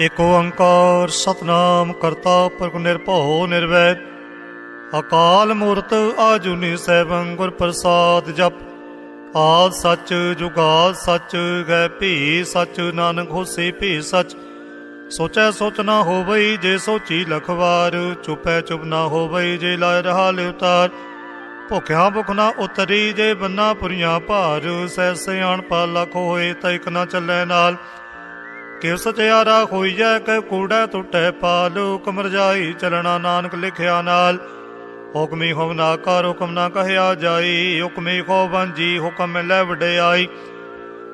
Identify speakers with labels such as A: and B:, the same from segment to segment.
A: ਏਕ ਓੰਕਾਰ ਸਤਨਾਮ ਕਰਤਾ ਪੁਰਖ ਨਿਰਭਉ ਨਿਰਵੈਰ। ਅਕਾਲ ਮੂਰਤ ਆਜੁਨੀ ਸੈਭੰ ਗੁਰ ਪ੍ਰਸਾਦ ਜਪ। ਆਦ ਸੱਚ ਜੁਗਾਦ ਸੱਚ ਗੈ ਭੀ ਸੱਚ, ਨਾਨਕ ਹੋਸੀ ਭੀ ਸੱਚ। ਸੋਚੈ ਸੋਚ ਨਾ ਹੋਵਈ ਜੇ ਸੋਚੀ ਲਖਵਾਰ, ਚੁਪੈ ਚੁਪ ਨਾ ਹੋਵਈ ਜੇ ਲਾਇ ਰਹਾ ਲਿਵਤਾਰ ਭੁਖਿਆ ਭੁਖ ਨਾ ਉਤਰੀ ਜੇ ਬੰਨਾ ਪੁਰੀਆਂ ਭਾਰ, ਸਹਿ ਸਿਆਣ ਪਾ ਲਖ ਹੋਏ ਤਾਂ ਇਕ ਨਾ ਚੱਲੈ ਨਾਲ। ਕਿਵ ਸਚਿਆਰਾ ਹੋਈਐ ਕਿ ਕੂੜਾ ਟੁੱਟੈ ਪਾਲ ਹੁਕਮ ਰਜਾਈ ਚਲਣਾ ਨਾਨਕ ਲਿਖਿਆ ਨਾਲ। ਹੁਕਮੀ ਹੁਕਮ ਨਾ ਕਰ, ਹੁਕਮ ਨਾ ਕਹਿਆ ਜਾਈ, ਹੁਕਮੀ ਖੋ ਬੰਜੀ ਹੁਕਮ ਲੈ ਵਡਿਆਈ।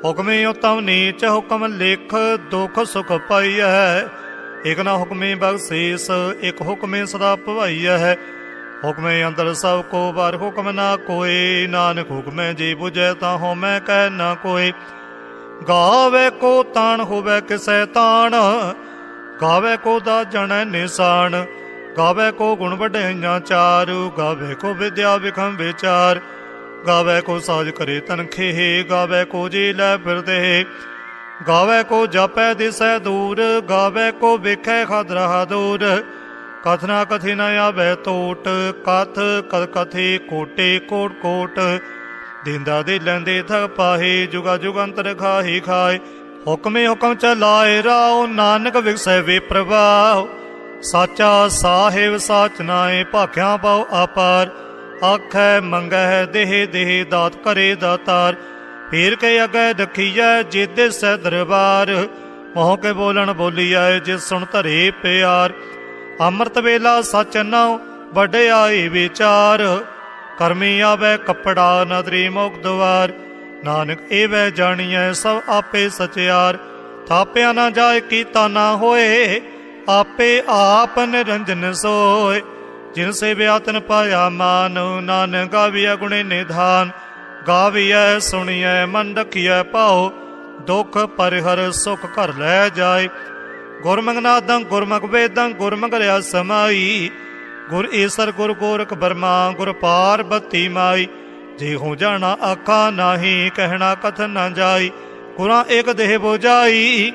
A: ਹੁਕਮੀ ਉਤਮ ਨੀਚ, ਹੁਕਮ ਲਿਖ, ਦੁਖ ਸੁਖ ਪਾਈਐ। ਇਕ ਨਾ ਹੁਕਮੀ ਬਖਸ਼ੀਸ, ਇਕ ਹੁਕਮੇ ਸਦਾ ਭਵਾਈਐ। ਹੁਕਮੇ ਅੰਦਰ ਸਭ ਕੋ ਬਾਰ ਹੁਕਮ ਨਾ ਕੋਈ, ਨਾਨਕ ਹੁਕਮੇ ਜੀ ਬੁਝੈ ਤਾਂ ਹੋ ਮੈਂ ਕਹਿ ਨਾ ਕੋਈ। ਗਾਵੇ ਕੋ ਤਾਣ ਹੋਵੇ ਕਿਸੈ ਤਾਣ, ਗਾਵੇ ਕੋ ਦਾ ਜਣੈ ਨਿਸ਼ਾਨ, ਗਾਵੇ ਕੋ ਗੁਣ ਵਡਿਆਈਆਂ ਚਾਰ, ਗਾਵੇ ਕੋ ਵਿਦਿਆ ਵਿਖਮ ਵਿਚਾਰ, ਗਾਵੇ ਕੋ ਸਾਜ ਕਰੇ ਤਨਖੇ ਗਾਵੇ ਕੋ ਜੀ ਲੈ ਫਿਰਦੇ, ਗਾਵੇ ਕੋ ਜਾਪੈ ਦਿਸੈ ਦੂਰ, ਗਾਵੇ ਕੋ ਵੇਖੈ ਖਦਰਾ ਦੂਰ ਕਥਨਾ ਕਥੀ ਨ ਆਵੇ ਟੋਟ ਕਥ ਕਥ ਕਥੀ ਕੋਟੇ ਕੋਟ ਕੋਟ ਦਿੰਦਾ ਦੇ ਲੈਂਦੇ ਥਕ ਪਾਹੇ, ਜੁਗਾ ਜੁਗੰਤਰ ਖਾਹੀ ਖਾਏ। ਹੁਕਮੇ ਹੁਕਮ ਚਲਾਏ ਰਾਉ ਨਾਨਕ ਵਿਗਸੈ ਵੇ ਪ੍ਰਭਾਵ ਸਾਚਾ ਸਾਹਿਬ ਸਾਚ ਨਾਏ, ਭਾਖਿਆ ਪਾਉ ਆਪਾਰ ਆਖੈ ਮੰਗੈ ਦੇਹ ਦੇਹ, ਦਾਤ ਕਰੇ ਦਾਤਾਰ। ਫੇਰ ਕੇ ਅਗੈ ਦਖੀਐ ਜੇਦੇ ਸੈ ਦਰਬਾਰ। ਮੋਹ ਕੇ ਬੋਲਣ ਬੋਲੀਐ ਜੇ ਸੁਣ ਧਰੇ ਪਿਆਰ। ਅੰਮ੍ਰਿਤ ਵੇਲਾ ਸਚ ਨਾਉ ਵਡਿਆਈ ਵਿਚਾਰ। ਕਰਮੀ ਆਵੇ, ਕੱਪੜਾ ਨਦਰੀ ਮੁਖ ਦਵਾਰ। ਨਾਨਕ ਏਵੈ ਜਾਣੀਐ, ਸਭ ਆਪੇ ਸਚਿਆਰ। ਥਾਪਿਆ ਨਾ ਜਾਏ, ਕੀਤਾ ਨਾ ਹੋਏ, ਆਪੇ ਆਪ ਨਿਰੰਜਨ ਸੋਏ। ਜਿਨ ਸੇ ਵਿਆਤਨ ਪਾਇਆ, ਮਾਨ ਨਾਨਕ ਗਾਵੀਐ ਗੁਣੇ ਨਿਧਾਨ। ਗਾਵੀਐ, ਸੁਣੀਐ, ਮਨ ਰਖੀਐ ਪਾਉ ਦੁਖ ਪਰਿਹਰ, ਸੁਖ ਘਰ ਲੈ ਜਾਏ। ਗੁਰਮੰਗ ਨਾਦੰ ਗੁਰਮੁਖ ਵੇਦੰ ਗੁਰਮੁਖ ਰਿਆ ਸਮਾਈ। ਗੁਰ ਏਸਰ ਗੁਰ ਗੋਰਖ ਬਰਮਾ, ਗੁਰ ਪਾਰਬਤੀ ਮਾਈ। ਜੇ ਹੋ ਜਾਣਾ ਆਖਾ ਨਾਹੀ, ਕਹਿਣਾ ਕਥ ਨਾ ਜਾਈ। ਗੁਰਾਂ ਇੱਕ ਦੇਹ ਬੋਜਾਈ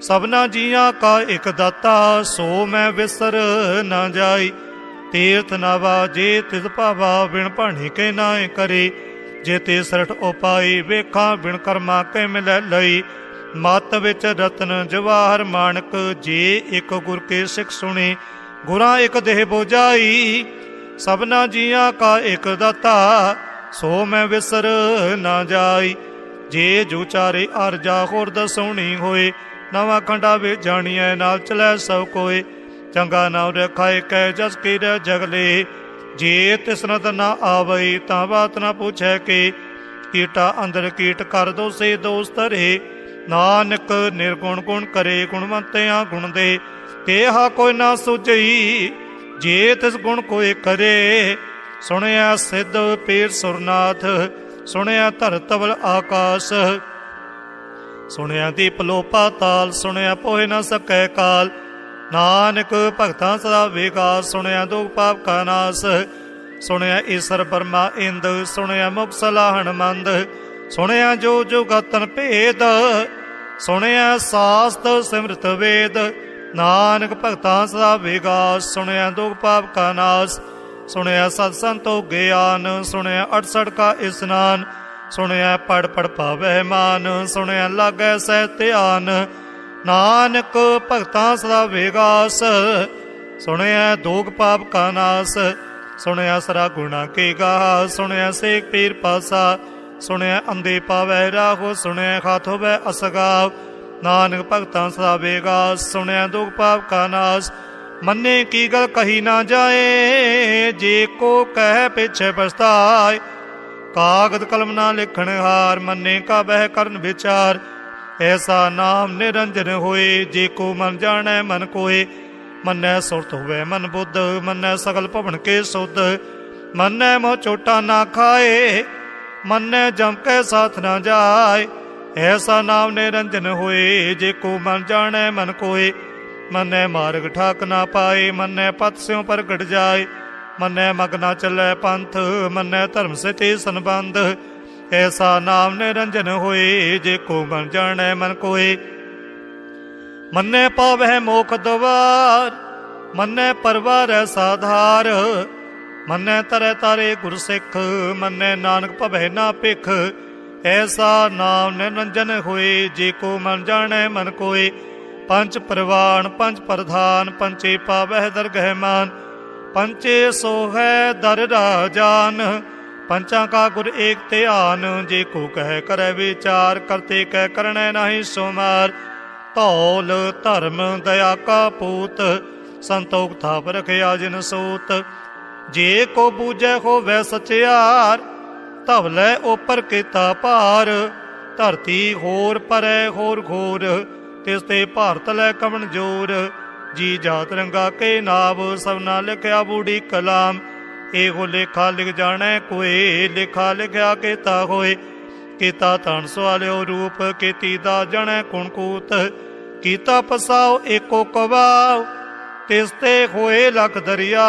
A: ਸਭਨਾ ਜੀਆਂ ਕਾ ਇਕ ਦਾਤਾ, ਸੋ ਮੈਂ ਵਿਸਰ ਨਾ ਜਾਈ। ਤੀਰਥ ਨਵਾ ਜੇ ਤਿਸ ਭਾਵਾ, ਬਿਨ ਭਾਣੀ ਕੇ ਨਾਏ ਕਰੇ। ਜੇ ਤੇ ਸਰਠ ਉਪਾਈ, ਵੇਖਾਂ ਬਿਨ ਕਰਮਾ ਕੇ ਮਿਲੈ ਲਈ। ਮਤ ਵਿੱਚ ਰਤਨ ਜਵਾਹਰ ਮਾਨਕ, ਜੇ ਇੱਕ ਗੁਰ ਕੇ ਸਿੱਖ ਸੁਣੀ। ਗੁਰਾਂ ਇਕ ਦੇਹ ਬੋਜਾਈ ਸਭਨਾ ਜੀਆਂ ਕਾ ਇੱਕ ਦਾਤਾ, ਸੋ ਮੈਂ ਵਿਸਰ ਨਾ ਜਾਈ। ਜੇ ਜੋ ਚਾਰੇ ਅਰਜਾ ਹੋਰ ਦਸਉਣੀ ਹੋਏ, ਨਵਾਂ ਖੰਡਾ ਵਿੱਚ ਜਾਣੀਐ ਨਾਲ ਚਲੈ ਸਭ ਕੋਏ। ਚੰਗਾ ਨਾਮ ਰਖਾਏ ਕਹਿ ਜਸ ਕੀ ਰ ਜਗਲੇ, ਜੇ ਤਿਸਨਤ ਨਾ ਆਵਈ ਤਾਂ ਬਾਤ ਨਾ ਪੁੱਛੈ ਕੇ। ਕੀਟਾ ਅੰਦਰ ਕੀਟ ਕਰ ਦੋ ਸੇ ਦੋਸਤ ਰੇ ਨਾਨਕ ਨਿਰਗੁਣ ਗੁਣ ਕਰੇ ਗੁਣਵੰਤਿਆਂ ਗੁਣ ਦੇ। ਕੇਹਾ ਕੋਈ ਨਾ ਸੁਝਈ, ਜੇ ਤਿਸ ਗੁਣ ਕੋਈ ਕਰੇ। ਸੁਣਿਆ ਸਿੱਧ ਪੀਰ ਸੁਰਨਾਥ, ਸੁਣਿਆ ਧਰਤਵਲ ਆਕਾਸ਼। ਸੁਣਿਆ ਦੀਪ ਲੋ ਤਾਲ, ਸੁਣਿਆ ਪੋਹਿ ਨਾ ਸਕੈ ਕਾਲ। ਨਾਨਕ ਭਗਤਾਂ ਸਦਾ ਵਿਕਾਸ ਸੁਣਿਆ ਦੁਖ ਪਾਪ ਕਾ ਨਾਸ। ਸੁਣਿਆ ਈਸ਼ਰ ਬਰਮਾ ਇੰਦ, ਸੁਣਿਆ ਮੁਖ ਸਲਾਹਣ ਮੰਦ ਸੁਣਿਆ ਜੋ ਜੁਗਤਨ ਭੇਦ, ਸੁਣਿਆ ਸਾਸਤ ਸਿਮਰਤ ਵੇਦ। ਨਾਨਕ ਭਗਤਾਂ ਸਦਾ ਵਿਕਾਸ ਸੁਣਿਆ ਦੁਖ ਪਾਪ ਕਾ ਨਾਸ, ਸੁਣਿਆ ਸਤ ਸੰਤੋ ਗਿਆਨ ਸੁਣਿਆ 68 ਕਾ ਇਸਨਾਨ ਸੁਣਿਆ ਪੜ ਪੜ ਪਾਵੈ ਮਾਨ, ਸੁਣਿਆ ਲਾਗੈ ਸਹਿ ਧਿਆਨ, ਨਾਨਕ ਭਗਤਾਂ ਸਦਾ ਵੇਗਾਸ ਸੁਣਿਆ ਦੋਗ ਪਾਪ ਕਾ ਨਾਸ, ਸੁਣਿਆ ਸਰਾ ਗੁਣਾ ਕੇ ਗਾ, ਸੁਣਿਆ ਸੇਖ ਪੀਰ ਪਾਸਾ, ਸੁਣਿਆ ਅੰਦੇ ਪਾਵੈ ਰਾਹੋ, ਸੁਣਿਆ ਖਾਥੋ ਹੋਵੈ ਅਸਗਾਵ ਨਾਨਕ ਭਗਤਾਂ ਸਦਾ ਵਿਗਾਸ ਸੁਣਿਆ ਦੋਗ ਪਾਪ ਕਾ ਨਾਸ। ਮੰਨੇ ਕੀ ਗਲ ਕਹੀ ਨਾ ਜਾਏ, ਜੇ ਕੋ ਕਹਿ ਪਿਛੇ ਪਛਤਾਏ। ਕਾਗਦ ਕਲਮ ਨਾ ਲਿਖਣ ਹਾਰ, ਮੰਨੇ ਕਾ ਬਹਿ ਕਰਨ ਵਿਚਾਰ। ਐਸਾ ਨਾਮ ਨਿਰੰਜਨ ਹੋਏ, ਜੇ ਕੋ ਮਨ ਜਾਣੈ ਮਨ ਕੋਏ। ਮੰਨੈ ਸੁਰਤ ਹੋਵੇ ਮਨ ਬੁੱਧ, ਮੰਨੈ ਸਗਲ ਭਵਨ ਕੇ ਸੁਧ। ਮੰਨੈ ਮੋ ਚੋਟਾ ਨਾ ਖਾਏ, ਮੰਨੈ ਜਮ ਕੈ ਸਾਥ ਨਾ ਜਾਏ। ਐਸਾ ਨਾਮ ਨਿਰੰਜਨ ਹੋਏ, ਜੇ ਕੋ ਮਨ ਜਾਣੈ ਮਨ ਕੋਏ। ਮੰਨੈ ਮਾਰਗ ਠਾਕ ਨਾ ਪਾਏ, ਮੰਨੈ ਪਤ ਸਿਉ ਪ੍ਰਗਟ ਜਾਏ। ਮੰਨੈ ਮਗਨਾ ਚੱਲੈ ਪੰਥ, ਮੰਨੈ ਧਰਮ ਸਤੇ ਸੰਬੰਧ। ਐਸਾ ਨਾਮ ਨਿਰੰਜਨ ਹੋਏ, ਜੇ ਕੋ ਮਨ ਜਾਣੈ ਮਨ ਕੋਏ। ਮੰਨੇ ਪਾਵਹਿ ਮੋਖ ਦਵਾਰ, ਮੰਨੇ ਪਰਵਾਰੈ ਸਾਧਾਰ। ਮੰਨੇ ਤਰੈ ਤਾਰੇ ਗੁਰ ਸਿੱਖ ਮੰਨੇ ਨਾਨਕ ਭਵੈ ਨਾ ਭਿਖ। ਐਸਾ ਨਾਮ ਨਿਰੰਜਨ ਹੋਏ, ਜੇ ਕੋ ਮਨ ਜਾਣੈ ਮਨ ਕੋਏ। ਪੰਜ ਪ੍ਰਵਾਨ, ਪੰਜ ਪ੍ਰਧਾਨ ਪੰਚੇ ਪਾਵਹਿ ਦਰਗਹਿ ਮਾਨ। ਪੰਚੇ ਸੋਹੈ ਦਰ ਰਾਜਾਨ। ਪੰਚਾਂ ਕਾ ਗੁਰ ਏਕ ਧਿਆਨ, ਜੇ ਕੋ ਕਹਿ ਕਰੈ ਵਿਚਾਰ, ਕਰਤੇ ਕਹਿ ਕਰਣੈ ਨਹੀਂ ਸੁਮਾਰ। ਧੌਲ, ਧਰਮ, ਦਇਆ ਕਾ ਪੂਤ, ਸੰਤੋਖ ਥਾਪ ਰਖਿਆ ਜਿਨ ਸੂਤ। ਜੇ ਕੋ ਬੂਝੈ ਹੋਵੈ ਸਚਿਆਰ ਧਵਲੇ ਉਪਰ ਕੀਤਾ ਭਾਰ, ਧਰਤੀ ਹੋਰ ਪਰੈ ਹੋਰ ਘੋਰ, ਤਿਸ ਤੇ ਭਾਰਤ ਲੈ ਕਵਣ ਜੋਰ। ਜੀ ਜਾਤ ਰੰਗਾ ਕੇ ਨਾਮ ਸਭਨਾ ਲਿਖਿਆ ਬੂੜੀ ਕਲਾਮ। ਇਹੋ ਲੇਖਾ ਲਿਖ ਜਾਣੈ ਕੋਏ, ਲੇਖਾ ਲਿਖਿਆ ਕੀਤਾ ਹੋਏ। ਕੀਤਾ ਤਨ ਸਵਾਲਿਓ ਰੂਪ, ਕੀਤੀ ਦਾ ਜਣੈ ਕੁਣਕੂਤ ਕੀਤਾ। ਪਸਾਓ ਏਕੋ ਕਵਾਉ ਤਿਸ ਤੇ ਹੋਏ ਲਖ ਦਰਿਆ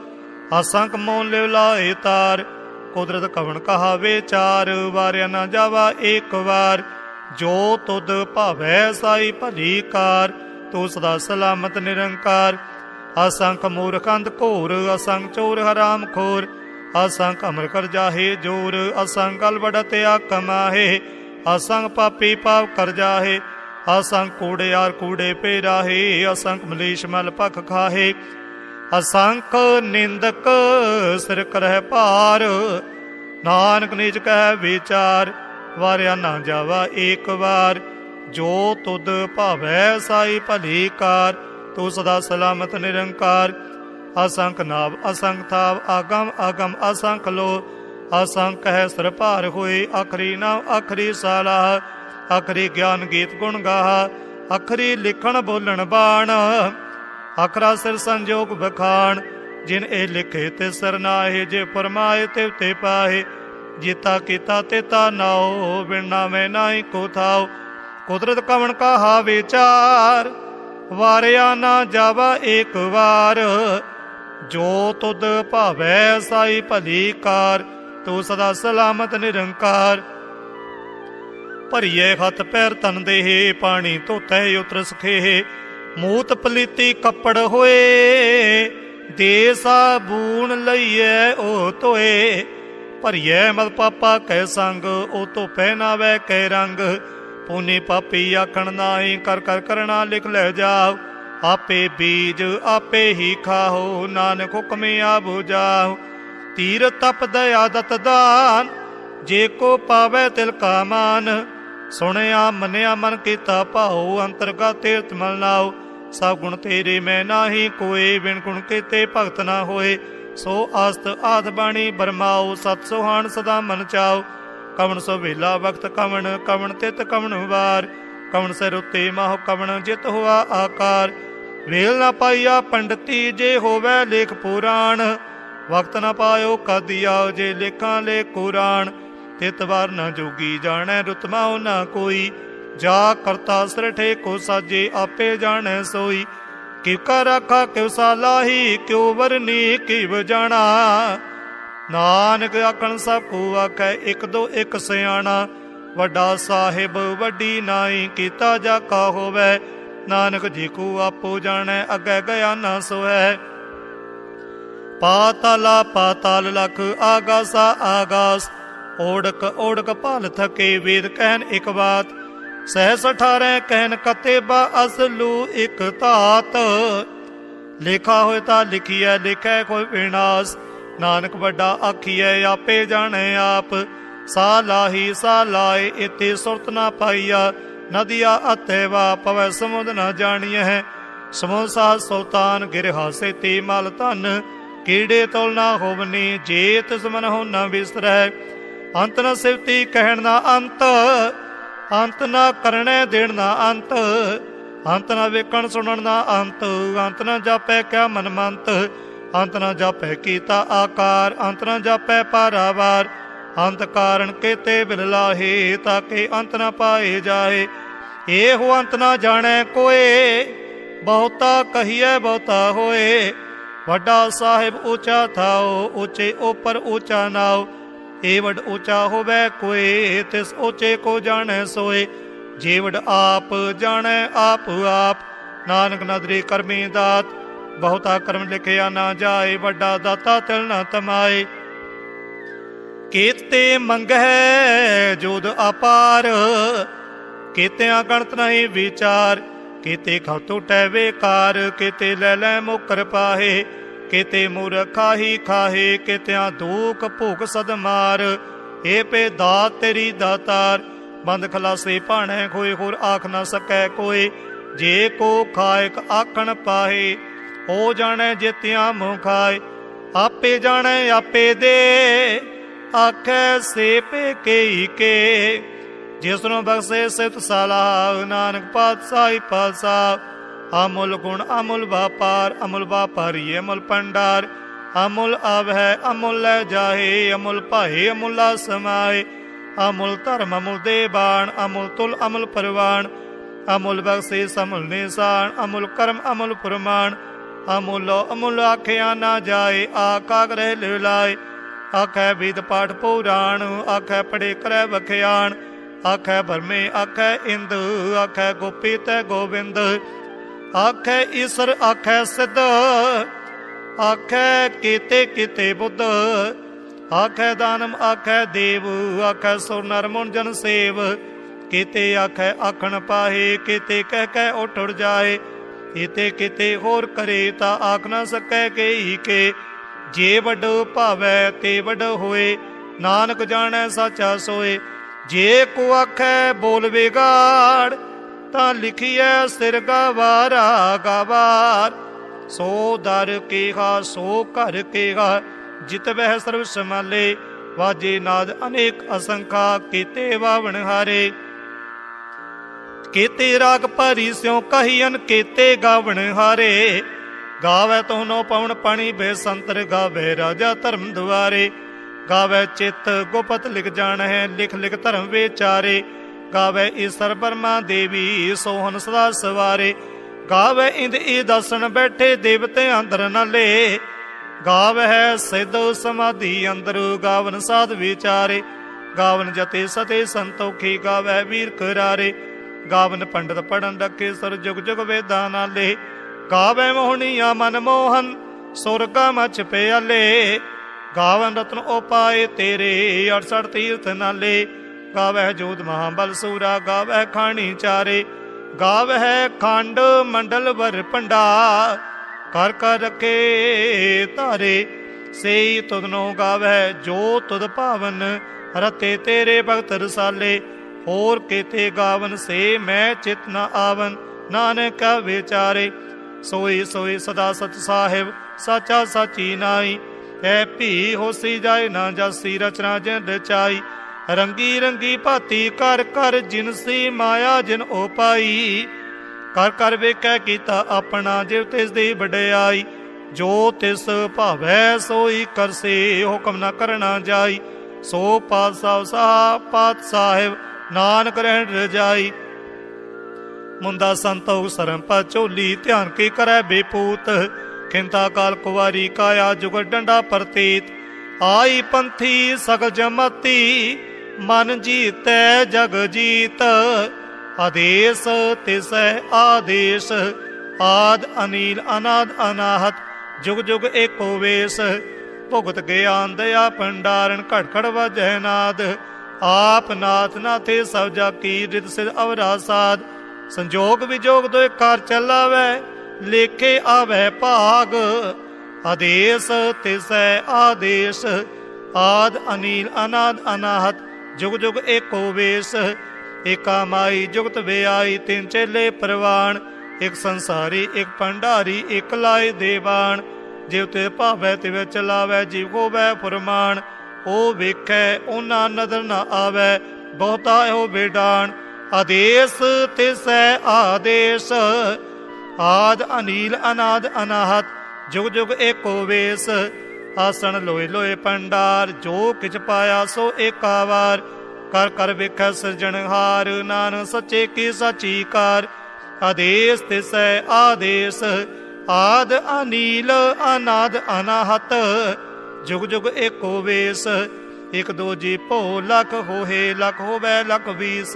A: ਅਸੰਖ ਮੋਨ ਲਿਵ ਲਾਏ ਤਾਰ, ਕੁਦਰਤ ਕਵਣ ਕਹਾ ਵਿਚਾਰ ਵਾਰਿਆ ਨਾ ਜਾਵਾ ਏਕ ਵਾਰ। ਜੋ ਤੁਧ ਭਾਵੈ ਸਾਈ ਭਲੀ ਕਾਰ, ਤੂੰ ਸਦਾ ਸਲਾਮਤ ਨਿਰੰਕਾਰ। ਅਸੰਖ ਮੂਰਖੰਦ ਘੋਰ ਅਸੰਖ ਚੋਰ ਹਰਾਮ ਖੋਰ। ਅਸੰਖ ਅਮਰ ਕਰ ਜਾਹੇ ਜੋਰ ਅਸੰਖ ਗਲ ਵੜਤਿਆ ਕਮਾਹੇ ਅਸੰਖ ਪਾਪੀ ਪਾਪ ਕਰ ਜਾਹੇ ਅਸੰਖ ਕੂੜਿਆਰ ਕੂੜੇ ਪੇ ਰਾਹੇ। ਅਸੰਖ ਮਲੇਸ਼ ਮਲ ਪਖ ਖਾਹੇ ਅਸੰਖ ਨਿੰਦਕ ਸਿਰ ਕਰਹਿ ਭਾਰ, ਨਾਨਕ ਨਿਜ ਕਹਿ ਵਿਚਾਰ, ਵਾਰਿਆ ਨਾ ਜਾਵਾ ਏਕ ਵਾਰ। ਜੋ ਤੁਧ ਭਾਵੈ ਸਾਈ ਭਲੀ ਕਾਰ, ਤੂੰ ਸਦਾ ਸਲਾਮਤ ਨਿਰੰਕਾਰ। ਅਸੰਖ ਨਾਭ ਅਸੰਖ ਥਾਵ, ਆਗਮ ਆਗਮ ਅਸੰਖ ਲੋ। ਅਸੰਖ ਹੈ ਸਿਰ ਭਾਰ ਹੋਏ, ਅਖਰੀ ਨਾਮ ਅਖਰੀ ਸਾਲਾਹ। ਅਖਰੀ ਗਿਆਨ ਗੀਤ ਗੁਣ ਗਾਹ, ਅਖਰੀ ਲਿਖਣ ਬੋਲਣ ਬਾਣ। ਅਖਰਾ ਸਿਰ ਸੰਜੋਗ ਬਖਾਣ ਜਿਨ ਇਹ ਲਿਖੇ ਤੇ ਸਰਨਾਏ ਜੇ ਫਰਮਾਏ ਤੇ ਤੇ ਪਾਏ ਜੀਤਾ ਕੀਤਾ ਤੇ ਤਾ ਨਾਉ, ਬਿਨ ਨਾਮੇ ਨਾਹੀ ਕੋ ਥਾਉ। ਕੁਦਰਤ ਕਵਣ ਕਹਾ ਵਿਚਾਰ, ਵਾਰਿਆ ਨਾ ਜਾਵਾ ਏਕ ਵਾਰ। ਜੋ ਤੁਧ ਭਾਵੈ ਸਾਈ ਭਲੀ ਕਾਰ, ਤੂੰ ਸਦਾ ਸਲਾਮਤ ਨਿਰੰਕਾਰ। ਭਰੀਏ ਹੱਥ ਪੈਰ ਤਨ ਦੇਹ, ਪਾਣੀ ਧੋਤੈ ਉਤਰ ਸਖੇ ਮੂਤ ਪਲੀਤੀ ਕੱਪੜ ਹੋਏ, ਦੇ ਸਾਬੂਨ ਲਈਐ ਉਹ ਧੋਏ। ਭਰੀਐ ਮਦ ਪਾਪਾ ਕਹਿ ਸੰਗ, ਉਹ ਤੋਂ ਪਹਿਨਾਵੇ ਕਹਿ ਰੰਗ। ਪੂਨੇ ਪਾਪੀ ਆਖਣ ਨਾਹੀ, ਕਰ ਕਰ ਕਰਣਾ ਲਿਖ ਲੈ ਜਾਓ। ਆਪੇ ਬੀਜ ਆਪੇ ਹੀ ਖਾਓ, ਨਾਨਕ ਹੁਕਮੇ ਆ 부ਜਾਓ। ਤੀਰ ਤਪ ਦਇਆ ਦਤ ਦਾਨ, ਜੇ ਕੋ ਪਾਵੇ ਤਿਲ ਕਾ ਮਾਨ। ਸੁਣਿਆ, ਮੰਨਿਆ, ਮਨ ਕੀਤਾ, ਭਾਉ, ਅੰਤਰਗਤ ਤੀਰਥ ਮਲ ਨਾਉ। ਸਭ ਗੁਣ ਤੇਰੇ ਮੈਂ ਨਾਹੀ ਕੋਏ ਬਿਨ ਗੁਣ ਕੀਤੇ ਭਗਤ ਨਾ ਹੋਏ। ਸੋ ਆਸਤ ਆਦ ਬਾਣੀ ਬਰਮਾਉ, ਸਤ ਸੁਹਾਣ ਸਦਾ ਮਨ ਚਾਉ। ਕਵਣ ਸੋ ਵੇਲਾ ਵਕਤ ਕਵਣ ਕਵਣ ਤਿਤ ਕਵਣ ਵਾਰ। ਕਵਣ ਸਿਰ ਉਤੇ ਮਾਹ ਕਵਣ ਜਿਤ ਹੋਆ ਆਕਾਰ। ਵੇਲ ਨਾ ਪਾਈਆ ਪੰਡਤੀ ਜੇ ਹੋਵੇ ਲੇਖ ਪੁਰਾਣ। ਵਕਤ ਨਾ ਪਾਇਓ ਕਦਿਆ ਜੇ ਲੇਖਾਂ ਲੇ ਕੁਰਾਨ। ਤਿਤ ਵਾਰ ਨਾ ਜੋਗੀ ਜਾਣੈ ਰੁਤਮਾ ਨਾ ਕੋਈ। ਜਾ ਕਰਤਾ ਸਰਠੇ ਕੋ ਸਾਜੇ ਆਪੇ ਜਾਣੈ ਸੋਈ। ਕਿਵ ਕਾ ਰਾਖਾ ਕਿਵ ਸਾਲਾਹੀ ਕਿਉ ਵਰਨੀ ਕਿਵ ਜਾਣਾ। ਨਾਨਕ ਆਖਣ ਸਭ ਕੋ ਆਖੈ ਇੱਕ ਦੋ ਇੱਕ ਸਿਆਣਾ। ਵੱਡਾ ਸਾਹਿਬ ਵੱਡੀ ਨਾਈ ਕੀਤਾ ਜਾ ਕਾ ਹੋਵੇ। ਨਾਨਕ ਜੀ ਕੋ ਆਪੋ ਜਾਣੈ, ਅੱਗੇ ਗਿਆ ਨਾ ਸੋਹੈ। ਪਾਤਾਲਾ ਪਾਤਾਲ ਲਖ ਆਗਾਸਾ ਆਗਾਸ ਓੜਕ ਓੜਕ ਭਾਲ ਥਕੇ ਵੇਦ ਕਹਿਨ ਇਕ ਬਾਤ ਸਹਿਸ 18 ਕਹਿਨ ਕਤੇਬਾ ਅਸਲੂ ਇੱਕ ਧਾਤ। ਲਿਖਾ ਹੋਇ ਤਾਂ ਲਿਖੀਐ, ਲਿਖੈ ਕੋਈ ਵਿਨਾਸ਼। ਨਾਨਕ ਵੱਡਾ ਆਖੀਐ, ਆਪੇ ਜਾਣੈ ਆਪ। ਸਾ ਲਾਹੀ, ਸਾ ਲਾਏ ਇਤੇ ਸੁਰਤ ਨਾ ਪਾਈਆ। ਨਦੀਆ ਅਤੈ ਵਾ, ਪਵੈ ਸਮੁੰਦ ਨਾ ਜਾਣੀਐ। ਸਮੋ ਸਾ ਸੁਲਤਾਨ ਗਿਰ ਹਾਸੇ ਤੇ ਮਲ ਧਨ। ਕੀੜੇ ਤੋਲ ਨਾ ਹੋਵਨੀ ਜੇ ਤਿਸ ਮਨ ਹੋ ਨਾ ਵਿਸਰੈ ਅੰਤ ਨ ਸਿਵਤੀ ਕਹਿਣ ਨਾ ਅੰਤ ਅੰਤ ਨਾ ਕਰਣੈ ਦੇਣ ਨਾ ਅੰਤ ਅੰਤ ਨਾ ਵੇਖਣ ਸੁਣਨ ਨਾ ਅੰਤ ਅੰਤ ਨਾ ਜਾਪੈ ਕਿਆ ਮਨ ਮੰਤ ਅੰਤ ਨਾ ਜਾਪੈ ਕੀਤਾ ਆਕਾਰ, ਅੰਤ ਨਾ ਜਾਪੈ ਪਾਰਾਵਾਰ, ਅੰਤ ਕਾਰਨ ਕੇਤੇ ਬਿਲ ਲਾਹੇ ਤਾਕੇ ਅੰਤ ਨਾ ਪਾਏ ਜਾਏ। ਇਹੋ ਅੰਤ ਨਾ ਜਾਣੈ ਕੋਏ, ਬਹੁਤਾ ਕਹੀਐ ਬਹੁਤਾ ਹੋਏ। ਵੱਡਾ ਸਾਹਿਬ ਉੱਚਾ ਥਾਓ, ਉੱਚੇ ਉਪਰ ਉੱਚਾ ਨਾਉ ਏ ਵਡ ਉੱਚਾ ਹੋਵੇ ਕੋਏ ਤਿਸ ਉੱਚੇ ਕੋ ਜਾਣੈ ਸੋਏ। ਜੇ ਵਡ ਆਪ ਜਾਣੈ, ਆਪ ਆਪ। ਨਾਨਕ ਨਦਰੀ ਕਰਮੀ ਦਾਤ, ਬਹੁਤਾ ਕਰਮ ਲਿਖਿਆ ਨਾ ਜਾਏ, ਵੱਡਾ ਦਾਤਾ ਤਿਲ ਨਾ ਤਮਾਏ। ਕੀਤੇ ਮੰਗਹਿ ਜੋਦ ਅਪਾਰ। ਕੀਤਿਆਂ ਗਣਤ ਨਹੀਂ ਵਿਚਾਰ ਕੀਤੇ ਖਾ ਟੁਟੈ ਵੇਕਾਰ ਕੀਤੇ ਲੈ ਲੈ ਮੁਕਰ ਪਾਹੇ। ਕੀਤੇ ਮੂਰਖਾ ਹੀ ਖਾਹੇ, ਕੀਤਿਆਂ ਦੂਖ ਭੁਖ ਸਦ ਮਾਰ। ਏ ਪੇ ਦਾਤ ਤੇਰੀ ਦਾਤਾਰ, ਬੰਦ ਖਲਾਸੇ ਭਾਣੇ ਕੋਈ ਹੋਰ ਆਖ ਨਾ ਸਕੈ ਕੋਈ ਜੇ ਕੋ ਖਾਇਕ ਆਖਣ ਪਾਹੇ, ਹੋ ਜਾਣੈ ਜਿਤਿਆਂ ਮੂੰ ਖਾਏ। ਆਪੇ ਜਾਣੈ, ਆਪੇ ਦੇ, ਆਖੈ ਸੇ ਕੇਈ ਕੇ। ਜਿਸ ਨੂੰ ਬਖਸ਼ੇ ਸਿਤ ਸਲਾਹ, ਨਾਨਕ ਪਾਤਸ਼ਾਹੀ ਪਾਤਸ਼ਾਹ ਅਮੁੱਲ ਗੁਣ, ਅਮੁੱਲ ਵਪਾਰ, ਅਮੁੱਲ ਵਪਾਰੀ, ਅਮੁੱਲ ਪੰਡਾਰ ਅਮੁੱਲ ਆਵਹਿ, ਅਮੁੱਲ ਲੈ ਜਾਹੇ, ਅਮੁੱਲ ਭਾਏ ਅਮੁੱਲਾ ਸਮਾਏ ਅਮੁੱਲ ਧਰਮ, ਅਮੁੱਲ ਦੇ ਬਾਣ ਅਮੁੱਲ ਤੁਲ, ਅਮੁੱਲ ਪਰਵਾਣ ਅਮੁੱਲ ਬਖਸ਼ੇ, ਸਮੁੱਲ ਨਿਸ਼ਾਨ, ਅਮੁੱਲ ਕਰਮ, ਅਮੁੱਲ ਪ੍ਰਮਾਣ ਅਮੁੱਲ ਅਮੁੱਲ ਆਖਿਆ ਨਾ ਜਾਏ ਆਕਾ ਗ੍ਰਹਿ ਲਿਲਾਏ ਆਖੈ ਵਿਦ ਪਾਠ ਪੁਰਾਣ, ਆਖੈ ਪੜੇ ਕਰੈ ਵਖਿਆਣ। ਆਖੈ ਭਰਮੇ ਆਖੈ ਇੰਦ, ਆਖੈ ਗੋਪੀ ਤੈ ਗੋਬਿੰਦ ਆਖੈ ਈਸ਼ਰ, ਆਖੈ ਸਿੱਧ, ਆਖੈ ਕੀਤੇ ਕੀਤੇ ਬੁੱਧ। ਆਖੈ ਦਾਨਮ ਆਖੈ ਦੇਵ, ਆਖੈ ਸੁਰ ਨਰ ਮੁਨ ਜਨ ਸੇਵ। ਕੀਤੇ ਆਖੈ ਆਖਣ ਪਾਹੇ, ਕੀਤੇ ਕਹਿ ਕਹਿ ਉਠ ਉੜ ਜਾਏ। ਕੀਤੇ ਕੀਤੇ ਹੋਰ ਕਰੇ ਤਾਂ ਆਖ ਨਾ ਸਕੈ ਕੇਈ ਕੇ। ਜੇ ਵੱਡ ਭਾਵੈ ਤੇ ਵੱਡ ਹੋਏ, ਨਾਨਕ ਜਾਣੈ ਸਾਚਾ ਸੋਏ। ਜੇ ਕੋ ਆਖੈ ਬੋਲ ਵਿਗਾੜ ਤਾਂ ਲਿਖੀਐ ਸਿਰ ਗਵਾਰਾ ਗਵਾਰ। ਸੋ ਦਰ ਕੇਹਾ, ਸੋ ਘਰ ਕੇਹਾ, ਜਿਤ ਬਹਿ ਸਰਬ ਸਮਾਲੇ ਵਾਜੇ ਨਾਦ ਅਨੇਕ ਅਸੰਖਾ, ਕੀਤੇ ਵਾਵਣ ਹਾਰੇ। ਕੀਤੇ ਰਾਗ ਭਰੀ ਸਿਉ ਕਹੀਨ ਕੀਤੇ ਗਾਵਣ ਹਾਰੇ। ਗਾਵੇ ਤੋਨੋ ਪਵਨ ਪਾਣੀ ਬੇ ਸੰਤਰ ਗਾਵੇ ਰਾਜਾ ਧਰਮ ਦੁਆਰੇ। ਗਾਵੇ ਚਿੱਤ ਗੁਪਤ ਲਿਖ ਜਾਣ ਹੈ ਲਿਖ ਲਿਖ ਧਰਮ ਵਿਚਾਰੇ। ਗਾਵੇ ਈਸਰ ਬਰਮਾ ਦੇਵੀ ਸੋਹਨ ਸਦਾ ਸਵਾਰੇ। ਗਾਵੇ ਇੰਦ ਈ ਦਸਣ ਬੈਠੇ, ਦੇਵਤੇ ਅੰਦਰ ਨਾਲੇ ਗਾਵੇ ਹੈ ਸਿੱਧ ਸਮਾਧੀ, ਅੰਦਰ ਗਾਵਨ ਸਾਧ ਵਿਚਾਰੇ। ਗਾਵਨ ਜਤੇ ਸਤੇ ਸੰਤੋਖੀ, ਗਾਵੈ ਵੀਰ ਕਰਾਰੇ। ਗਾਵਨ ਪੰਡਤ ਪੜਨ ਡਕੇ, ਸਰ ਜੁਗ ਜੁਗ ਵੇਦਾਂ ਨਾਲੇ ਗਾਵੈ ਮੋਹਣੀਆਂ ਮਨ ਮੋਹਨ, ਸੁਰਗਾ ਮਚ ਪਿਆਲੇ। ਗਾਵਨ ਰਤਨ ਉਪਾਏ ਤੇਰੇ 68 ਤੀਰਥ ਨਾਲੇ ਗਾਵਹਿ ਜੋਤ ਮਹਾਬਲ ਸੂਰਾ, ਗਾਵਹਿ ਖਾਣੀ ਚਾਰੇ, ਗਾਵਹਿ ਖੰਡ ਮੰਡਲ ਵਰ ਪੰਡਾ ਕਰ ਕਰ ਰਖੇ ਧਾਰੇ, ਸੇਈ ਤੁਧਨੋ ਗਾਵਹਿ, ਜੋ ਤੁਧ ਭਾਵਨ, ਰਤੇ ਤੇਰੇ ਭਗਤ ਰਸਾਲੇ। ਹੋਰ ਕੀਤੇ ਗਾਵਨ, ਸੇ ਮੈਂ ਚਿਤ ਨ ਆਵਨ, ਨਾਨਕ ਵਿਚਾਰੇ ਸੋਈ ਸੋਈ ਸਦਾ ਸਚ ਸਾਹਿਬ, ਸਾਚਾ ਸਾਚੀ ਨਾਈ। ਐ ਭੀ ਹੋਸੀ ਜਾਏ ਨਾ ਜਾਸੀ ਰਚਨਾ ਜਿਨ ਰਚਾਈ ਰੰਗੀ ਰੰਗੀ ਭਾਤੀ ਕਰ ਕਰ ਜਿਨਸੀ ਮਾਇਆ ਜਿਨ ਉਪਾਈ ਕਰ ਕਰ ਵੇਖੈ ਕੀਤਾ ਆਪਣਾ ਜਿਵ ਤਿਸ ਦੀ ਵਡਿਆਈ। ਜੋ ਤਿਸ ਭਾਵੈ ਸੋਈ ਕਰਸੇ, ਹੁਕਮ ਨਾ ਕਰਨਾ ਜਾਈ। ਸੋ ਪਾਤਸ਼ਾਹ ਸਾਹ ਪਾਤ ਸਾਹਿਬ ਨਾਨਕ ਰਹਿਣ ਰਜਾਈ। ਮੁੰਦਾ ਸੰਤੋਖ ਸਰਮ ਪਾ ਝੋਲੀ, ਧਿਆਨ ਕੀ ਕਰੈ ਬੇਪੂਤ। ਖਿੰਤਾ ਕਾਲ ਕੁਵਾਰੀ ਕਾਇਆ ਜੁਗ ਡੰਡਾ ਪ੍ਰਤੀਤ। ਆਈ ਪੰਥੀ ਸਗਲ ਜਮਤੀ ਮਨ ਜੀਤੈ, ਜਗ ਜੀਤ। ਆਦੇਸ ਤਿਸੈ, ਆਦੇਸ਼। ਆਦ ਅਨੀਲ, ਅਨਾਦ, ਅਨਾਹਤ, ਜੁਗ ਜੁਗ ਏਕੋ ਵੇਸ। ਭੁਗਤ ਗਿਆਨ ਦਇਆ ਭੰਡਾਰਨ ਘਟ ਘਟ ਵਜੈ ਨਾਦ। ਆਪ ਨਾਥ ਨਾਥੇ ਸਭ ਜਾ ਕੀ ਰਿਤ ਸਿਧ ਅਵਰਾ ਸਾਧ ਸੰਜੋਗ ਵਿਜੋਗ ਦੋਇ ਕਰ ਚੱਲਾਵੈ, ਲੇਖੇ ਆਵੈ ਭਾਗ। ਆਦੇਸ ਤਿਸੈ, ਆਦੇਸ਼। ਆਦ ਅਨੀਲ, ਅਨਾਦ, ਅਨਾਹਤ ਜੁਗ ਜੁਗ ਏਕੋ ਵੇਸ, ਏਕਾ ਮਾਈ ਜੁਗਤ ਵਿਆਈ, ਤਿੰਨ ਚੇਲੇ ਪ੍ਰਵਾਨ ਇੱਕ ਸੰਸਾਰੀ, ਇੱਕ ਭੰਡਾਰੀ, ਇਕ ਲਾਏ ਦੇਵਾਨ। ਜਿਵ ਤੇ ਭਾਵੈ ਤਿਵ ਚਲਾਵੈ, ਜੀਵ ਕੋ ਵੈ ਫਰਮਾਨ। ਉਹ ਵੇਖੈ ਉਹਨਾਂ ਨਦਰ ਨਾ ਆਵੈ, ਬਹੁਤਾ ਇਹੋ ਬੇਡਾਨ ਆਦੇਸ ਤਿਸੈ ਆਦੇਸ, ਆਦ ਅਨੀਲ ਅਨਾਦ ਅਨਾਹਤ, ਜੁਗ ਜੁਗ ਏਕੋ ਵੇਸ। ਆਸਣ ਲੋਏ ਲੋਏ ਪੰਡਾਰ, ਜੋ ਕਿਛ ਪਾਇਆ ਸੋ ਏਕਾਵਾਰ। ਕਰ ਕਰ ਵੇਖੈ ਸਿਰਜਣਹਾਰ ਨਾਨਕ ਸੱਚੇ ਕੀ ਸਾਚੀ ਕਾਰ। ਆਦੇਸ ਤਿਸੈ ਆਦੇਸ, ਆਦ ਅਨੀਲ, ਅਨਾਦ ਅਨਾਹਤ। ਜੁਗ ਜੁਗ ਏਕੋ ਵੇਸ, ਇਕ ਦੋ ਜੀ ਭੋ ਲਖ ਹੋਏ ਲਖ ਹੋਵੇ ਲਖ ਵੀਸ।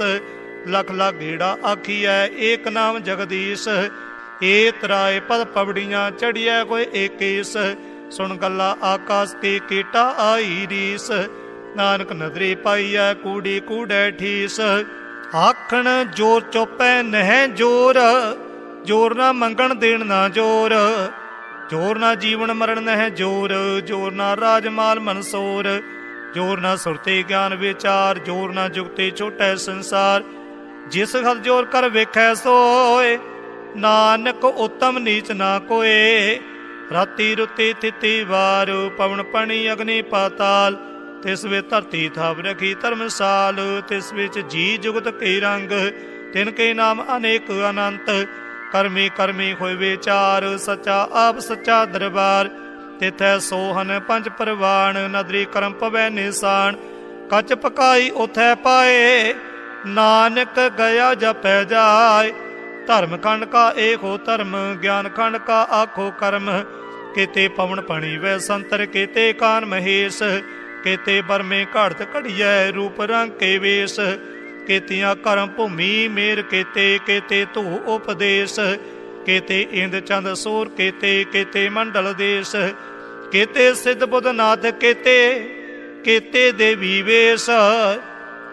A: ਲਖ ਲਖ ਗੇੜਾ ਆਖੀਐ, ਏਕ ਨਾਮ ਜਗਦੀਸ਼। ਏ ਤਰਾਏ ਪਦ ਪਵੜੀਆਂ ਚੜੀਐ, ਕੋਈ ਏਕੇਸ। ਸੁਣ ਗੱਲਾ ਆਕਾਸ ਕੇ ਕੀਟਾ ਆਈ ਰੀਸ। ਨਾਨਕ ਨਦਰੀ ਪਾਈਐ ਕੂੜੀ ਕੂੜੈ ਠੀਸ। ਆਖਣ, ਜੋਰ ਚੋਪੈ ਨਹਿ ਜੋਰ। ਜੋਰ ਨਾ ਮੰਗਣ ਦੇਣ ਨਾ ਜੋਰ। ਜੋਰ ਨਾ ਜੀਵਨ ਮਰਨ ਨਹਿ ਜੋਰ। ਜੋਰ ਨਾ ਰਾਜ ਮਾਲ ਮਨਸੋਰ ਜੋਰ ਨਾ ਸੁਰਤੇ ਗਿਆਨ ਵਿਚਾਰ। ਜੋਰ ਨਾ ਜੁਗਤੇ ਛੋਟੈ ਸੰਸਾਰ। ਜਿਸ ਹਲ ਜੋਰ ਕਰ ਵੇਖੈ ਸੋਏ, ਨਾਨਕ ਉਤਮ ਨੀਚ ਨਾ ਕੋਏ। ਰਾਤੀ ਰੁੱਤੀ ਤਿੱਤੀ ਵਾਰ ਪਵਨ ਪਣੀ ਅਗਨੀ ਪਾਤਾਲ, ਤਿਸ ਵਿੱਚ ਧਰਤੀ ਥਾਪ ਰਖੀ ਧਰਮਸਾਲ, ਤਿਸ ਵਿੱਚ ਜੀ ਜੁਗਤ ਕੇ ਰੰਗ, ਤਿਨ ਕੇ ਨਾਮ ਅਨੇਕ ਅਨੰਤ, ਕਰਮੀ ਕਰਮੀ ਹੋਏ ਵਿਚਾਰ, ਸੱਚਾ ਆਪ ਸੱਚਾ ਦਰਬਾਰ, ਤਿਥੈ ਸੋਹਨ ਪੰਜ ਪਰਵਾਨ ਨਦਰੀ ਕਰਮ ਪਵੈ ਨਿਸ਼ਾਨ ਕੱਚ ਪਕਾਈ ਉਥੈ ਪਾਏ, ਨਾਨਕ ਗਿਆ ਜਪੈ ਜਾਏ ਧਰਮ ਖੰਡ ਕਾ ਏਕੋ ਧਰਮ, ਗਿਆਨ ਖੰਡ ਕਾ ਆਖੋ ਕਰਮ। ਕਿਤੇ ਪਵਨ ਪਣੀ ਵੈ ਸੰਤਰ, ਕਿਤੇ ਕਾਨ ਮਹੇਸ਼। ਕਿਤੇ ਬਰਮੇ ਘੜਤ ਘੜੀਐ, ਰੂਪ ਰੰਗ ਕੇ ਵੇਸ। ਕੀਤੀਆਂ ਕਰਮ ਭੂਮੀ ਮੇਰ ਕੀਤੇ ਕੀਤੇ ਧੂ ਉਪਦੇਸ਼। ਕੀਤੇ ਇੰਦ ਚੰਦ ਸੂਰ ਕੀਤੇ ਕੀਤੇ ਮੰਡਲ ਦੇਸ਼। ਕੀਤੇ ਸਿੱਧ ਬੁੱਧ ਨਾਥ ਕੀਤੇ ਕੀਤੇ ਦੇਵੀ ਵੇਸ।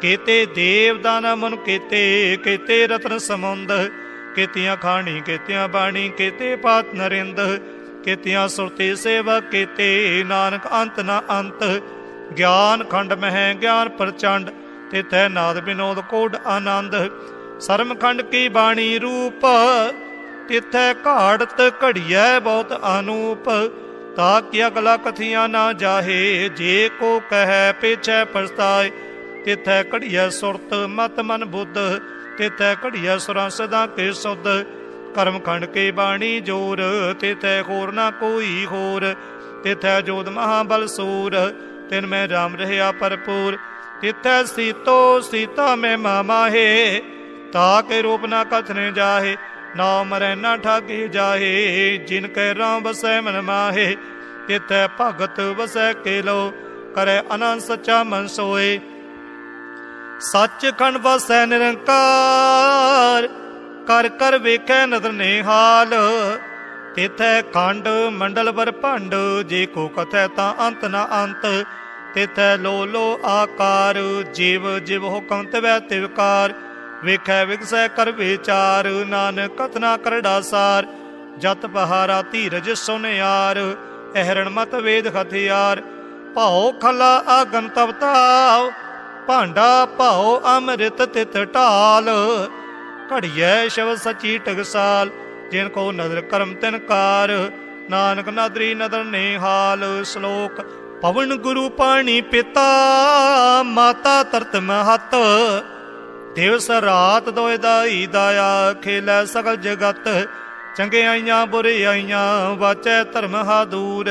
A: ਕੀਤੇ ਦੇਵ ਦਾਨ ਮਨ ਕੀਤੇ ਕੀਤੇ ਰਤਨ ਸਮੁੰਦ ਕੀਤੀਆਂ ਖਾਣੀ, ਕੀਤੀਆਂ ਬਾਣੀ, ਕੀਤੇ ਪਾਤ ਨਰਿੰਦ, ਕੀਤੀਆਂ ਸੁਰਤੀ ਸੇਵਾ ਕੀਤੇ ਨਾਨਕ ਅੰਤ ਨਾ ਅੰਤ। ਗਿਆਨ ਖੰਡ ਮਹਿ, ਗਿਆਨ ਪ੍ਰਚੰਡ, ਤਿਥੈ ਨਾਦ ਬਿਨੋਦ ਕੋਡ ਆਨੰਦ। ਸਰਮ ਖੰਡ ਕੀ ਬਾਣੀ ਰੂਪ, ਤਿਥੈ ਘਾੜਤ ਘੜੀਐ ਬਹੁਤ ਅਨੂਪ। ਤਾ ਕੀ ਅਗਲਾ ਕਥੀਆਂ ਨਾ ਜਾਹੇ, ਜੇ ਕੋ ਕਹੈ ਪਿਛੈ ਪਰਸਤਾਏ ਤਿਥੈ ਘੜੀਐ ਸੁਰਤ ਮਤ ਮਨ ਬੁੱਧ। ਤਿਥੈ ਘੜੀਆ ਸੁਰਾਂ ਸਦਾ ਕੇ ਸੁਧ। ਕਰਮ ਖੰਡ ਕੇ ਬਾਣੀ ਜੋਰ ਤੇ ਤੈ ਹੋਰ ਨਾ ਕੋਈ ਹੋਰ। ਤਿਥੈ ਜੋਤ ਮਹਾਬਲ ਸੂਰ, ਤਿਨ ਮੈਂ ਰਾਮ ਰਹਿਆ ਭਰਪੂਰ। ਤਿਥੈ ਸੀਤੋ ਸੀਤਾ ਮੈਂ ਮਾਮਾਹੇ ਤਾ ਕੇ ਰੂਪ ਨਾ ਕਥਨੇ ਜਾਹੇ। ਨਾ ਮਰੈ ਨਾ ਠਾਗੇ ਜਾਹੇ, ਜਿਨ ਕੈ ਰਾਮ ਵਸੈ ਮਨ ਮਾਹੇ। ਤਿਥੈ ਭਗਤ ਵਸੈ ਕੇ ਲੋ ਕਰੈ ਅਨੰਦ ਸੱਚਾ ਮਨ ਸੋਏ। ਸੱਚ ਖੰਡ ਵਸੈ ਨਿਰੰਕਾਰ, ਕਰ ਕਰ ਵੇਖੈ ਨਦਰ ਨਿਹਾਲ। ਤਿਥੈ ਖੰਡ ਮੰਡਲ ਵਰ ਭੰਡ, ਜੇ ਕੋ ਕਥੈ ਤਾਂ ਅੰਤ ਨਾ ਅੰਤ। ਤਿਥੈ ਲੋ ਲੋ ਆਕਾਰ, ਜੀਵ ਜਿਵ ਹੁਕਮ ਤਵੈ ਤਿਵਕਾਰ ਵੇਖੈ ਵਿਗਸੈ ਕਰ ਵਿਚਾਰ, ਨਾਨਕ ਕਥਨਾ ਕਰੜਾ ਸਾਰ ਜਤ ਬਹਾਰਾ ਧੀਰਜ ਸੁਨਿਆਰ, ਅਹਰਣ ਮਤ ਵੇਦ ਹਥਿਆਰ। ਭਾਉ ਖਲਾ ਆਗਨ ਤਵਤਾਵ ਭਾਂਡਾ ਭਾਉ ਅੰਮ੍ਰਿਤ ਤਿਤ ਢਾਲ। ਘੜੀਐ ਸ਼ਬ ਸਚੀ ਟਗਸਾਲ ਜਿਨ ਕੋ ਨਦਰ ਕਰਮ ਤਿਨ ਕਾਰ। ਨਾਨਕ ਨਦਰੀ ਨਦਰ ਨਿਹਾਲ, ਸ਼ਲੋਕ ਪਵਨ ਗੁਰੂ ਪਾਣੀ ਪਿਤਾ, ਮਾਤਾ ਤਰਤ ਮਹਤ ਦਿਵਸ ਰਾਤ ਦੋਇ ਦਾਈ ਦਾਇਆ, ਖੇਲੇ ਸਗਲ ਜਗਤ। ਚੰਗਿਆਈਆਂ ਬੁਰਿਆਈਆਂ ਵਾਚੈ ਧਰਮ ਹਾ ਦੂਰ।